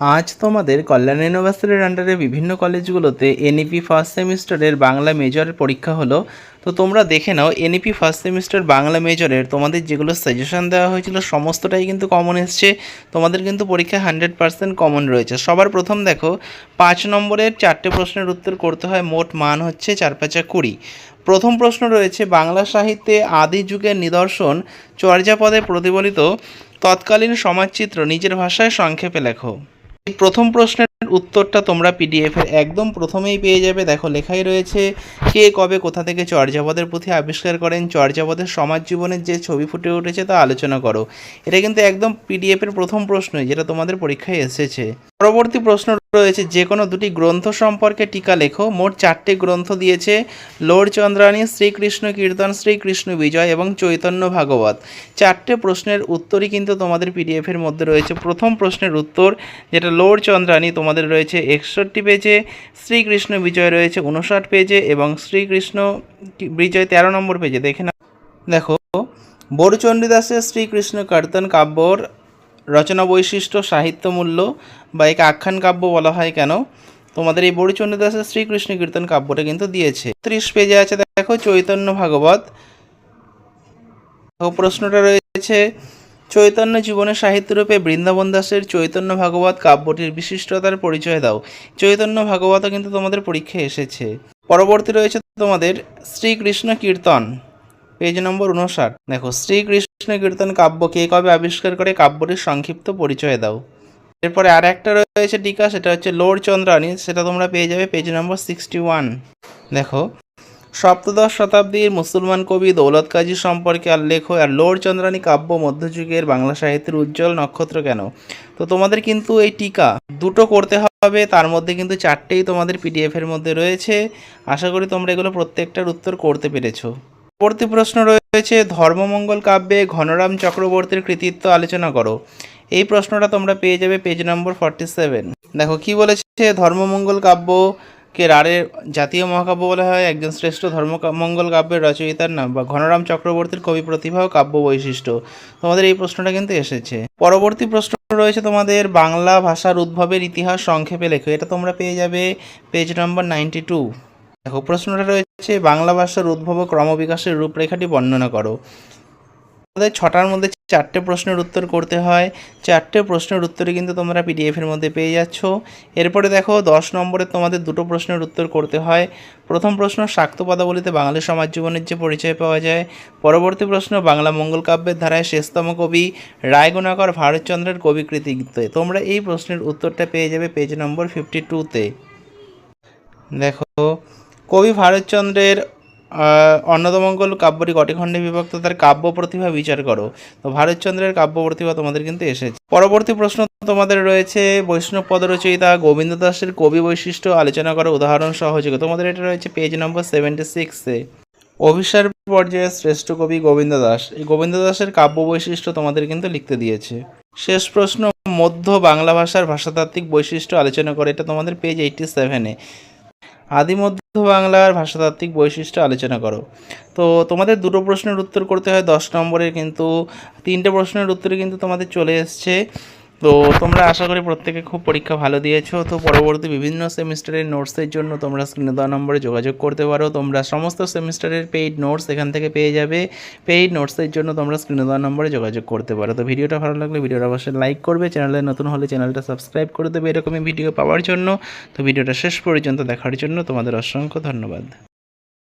আজ তোমাদের কল্যাণ ইউনিভার্সিটির আন্ডারে বিভিন্ন কলেজগুলোতে এনইপি ফার্স্ট সেমিস্টারের বাংলা মেজরের পরীক্ষা হলো। তো তোমরা দেখে নাও এনইপি ফার্স্ট সেমিস্টার বাংলা মেজরের তোমাদের যেগুলো সাজেশন দেওয়া হয়েছিল সমস্তটাই কিন্তু কমন এসছে। তোমাদের কিন্তু পরীক্ষায় হান্ড্রেড পার্সেন্ট কমন রয়েছে। সবার প্রথম দেখো, পাঁচ নম্বরের চারটে প্রশ্নের উত্তর করতে হয়, মোট মান হচ্ছে চার পাঁচা কুড়ি। প্রথম প্রশ্ন রয়েছে, বাংলা সাহিত্যে আদি যুগের নিদর্শন চর্যাপদে প্রতিফলিত, তৎকালীন সমাজচিত্র, নিজের ভাষায় সংক্ষেপে লেখো। প্রথম প্রশ্নের উত্তরটা তোমরা পিডিএফের একদম প্রথমেই পেয়ে যাবে। দেখো, লেখাই রয়েছে, কে কবে কোথা থেকে চর্যাপদের পুঁথি আবিষ্কার করেন, চর্যাপদের সমাজ জীবনের যে ছবি ফুটে উঠেছে তা আলোচনা করো। এটা কিন্তু একদম পিডিএফের প্রথম প্রশ্নই, যেটা তোমাদের পরীক্ষায় এসেছে। পরবর্তী প্রশ্ন রয়েছে, যে কোনো দুটি গ্রন্থ সম্পর্কে টিকা লেখো। মোট চারটে গ্রন্থ দিয়েছে লোর চন্দ্রাণী শ্রীকৃষ্ণ কীর্তন, শ্রীকৃষ্ণ বিজয় এবং চৈতন্য ভাগবত। চারটে প্রশ্নের উত্তরই কিন্তু তোমাদের পিডিএফের মধ্যে রয়েছে। প্রথম প্রশ্নের উত্তর, যেটা লোর চন্দ্রাণী তোমাদের রয়েছে, একষট্টি পেজে, শ্রীকৃষ্ণ বিজয় রয়েছে, উনষাট পেজে এবং শ্রীকৃষ্ণ বিজয় তেরো নম্বর পেজে। দেখে না দেখো বড়চণ্ডীদাসের শ্রীকৃষ্ণ কীর্তন কাব্যর রচনা বৈশিষ্ট্য সাহিত্য মূল্য বা একে আখ্যান কাব্য বলা হয় কেন? তোমাদের এই বড়িচণ্ডীদাসের শ্রীকৃষ্ণ কীর্তন কাব্যটা কিন্তু দিয়েছে। ত্রিশ পেজে আছে, দেখো, চৈতন্য ভাগবত। প্রশ্নটা রয়েছে, চৈতন্য জীবনের সাহিত্যরূপে বৃন্দাবন দাসের চৈতন্য ভাগবত কাব্যটির বিশিষ্টতার পরিচয় দাও। চৈতন্য ভাগবতও কিন্তু তোমাদের পরীক্ষায় এসেছে। পরবর্তী রয়েছে তোমাদের শ্রীকৃষ্ণ কীর্তন। পেজ নম্বর উনষাট দেখো, শ্রীকৃষ্ণ কীর্তন কাব্য কে কবে আবিষ্কার করে কাব্যটির সংক্ষিপ্ত পরিচয় দাও। এরপরে আর একটা রয়েছে টিকা, সেটা হচ্ছে লোর চন্দ্রানী সেটা তোমরা পেয়ে যাবে পেজ নম্বর সিক্সটি ওয়ান। দেখো, সপ্তদশ শতাব্দীর মুসলমান কবি দৌলত কাজী সম্পর্কে আর লেখো, আর লোর চন্দ্রানী কাব্য মধ্যযুগের বাংলা সাহিত্যের উজ্জ্বল নক্ষত্র কেন? তো তোমাদের কিন্তু এই টিকা দুটো করতে হবে, তার মধ্যে কিন্তু চারটেই তোমাদের পিডিএফের মধ্যে রয়েছে। আশা করি তোমরা এগুলো প্রত্যেকটার উত্তর করতে পেরেছ। পরবর্তী প্রশ্ন রয়েছে, ধর্মমঙ্গল কাব্যে ঘনরাম চক্রবর্তীর কৃতিত্ব আলোচনা করো। এই প্রশ্নটা তোমরা পেয়ে যাবে পেজ নম্বর ফর্টি সেভেন দেখো, কি বলেছে? ধর্মমঙ্গল কাব্যকে রাড়ের জাতীয় মহাকাব্য বলা হয়, একজন শ্রেষ্ঠ ধর্মমঙ্গল কাব্যের রচয়িতার নাম, বা ঘনরাম চক্রবর্তীর কবি প্রতিভা ও কাব্য বৈশিষ্ট্য। তোমাদের এই প্রশ্নটা কিন্তু এসেছে। পরবর্তী প্রশ্ন রয়েছে তোমাদের, বাংলা ভাষার উদ্ভবের ইতিহাস সংক্ষেপে লেখো। এটা তোমরা পেয়ে যাবে পেজ নম্বর নাইনটি টু দেখো, প্রশ্নটা রয়েছে, বাংলা ভাষার উদ্ভব ক্রমবিকাশের রূপরেখাটি বর্ণনা করো। আমাদের ছটার মধ্যে চারটে প্রশ্নের উত্তর করতে হয়। চারটে প্রশ্নের উত্তরে কিন্তু তোমরা পিডিএফের মধ্যে পেয়ে যাচ্ছ। এরপরে দেখো, দশ নম্বরে তোমাদের দুটো প্রশ্নের উত্তর করতে হয়। প্রথম প্রশ্ন, শাক্ত পদাবলিতে বাঙালি সমাজ জীবনের যে পরিচয় পাওয়া যায়। পরবর্তী প্রশ্ন, বাংলা মঙ্গল কাব্যের ধারায় শেষতম কবি রায়গুণাকর ভারতচন্দ্রের কবি কৃতিত্বে তোমরা এই প্রশ্নের উত্তরটা পেয়ে যাবে পেজ নম্বর ফিফটি টুতে দেখো কবি ভারতচন্দ্রের অন্নদমঙ্গল কাব্যটি কটি খণ্ডে বিভক্ত, তার কাব্য প্রতিভা বিচার করো। তো ভারতচন্দ্রের কাব্য প্রতিভা তোমাদের কিন্তু এসেছে। পরবর্তী প্রশ্ন তোমাদের রয়েছে, বৈষ্ণব পদরচয়িতা গোবিন্দ দাসের কবি বৈশিষ্ট্য আলোচনা করো, উদাহরণ সহযোগে। তোমাদের এটা রয়েছে পেজ নম্বর সেভেন্টি সিক্সে অভিসার পর্যায়ে শ্রেষ্ঠ কবি গোবিন্দ দাস। এই গোবিন্দ দাসের কাব্য বৈশিষ্ট্য তোমাদের কিন্তু লিখতে দিয়েছে। শেষ প্রশ্ন, মধ্য বাংলা ভাষার ভাষাতাত্ত্বিক বৈশিষ্ট্য আলোচনা করে, এটা তোমাদের পেজ এইটটি সেভেনে আদিমধ্য বাংলার ভাষাতাত্ত্বিক বৈশিষ্ট্য আলোচনা করো। তো তোমাদের দুটো প্রশ্নের উত্তর করতে হয় দশ নম্বরের কিন্তু তিনটে প্রশ্নের উত্তরে কিন্তু তোমাদের চলে এসছে তো তোমরা আশা করি প্রত্যেকে খুব পরীক্ষা ভালো দিয়েছ। তো পরবর্তী বিভিন্ন সেমিস্টারের নোটসের জন্য তোমরা স্ক্রিনে দেওয়া নম্বরে যোগাযোগ করতে পারো। তোমরা সমস্ত সেমিস্টারের পেইড নোটস এখান থেকে পেয়ে যাবে। পেইড নোটসের জন্য তোমরা স্ক্রিনে দেওয়া নম্বরে যোগাযোগ করতে পারো। তো ভিডিওটা ভালো লাগলে ভিডিওটা অবশ্যই লাইক করবে। চ্যানেলে নতুন হলে চ্যানেলটা সাবস্ক্রাইব করে দেবে এরকমই ভিডিও পাওয়ার জন্য। তো ভিডিওটা শেষ পর্যন্ত দেখার জন্য তোমাদের অসংখ্য ধন্যবাদ।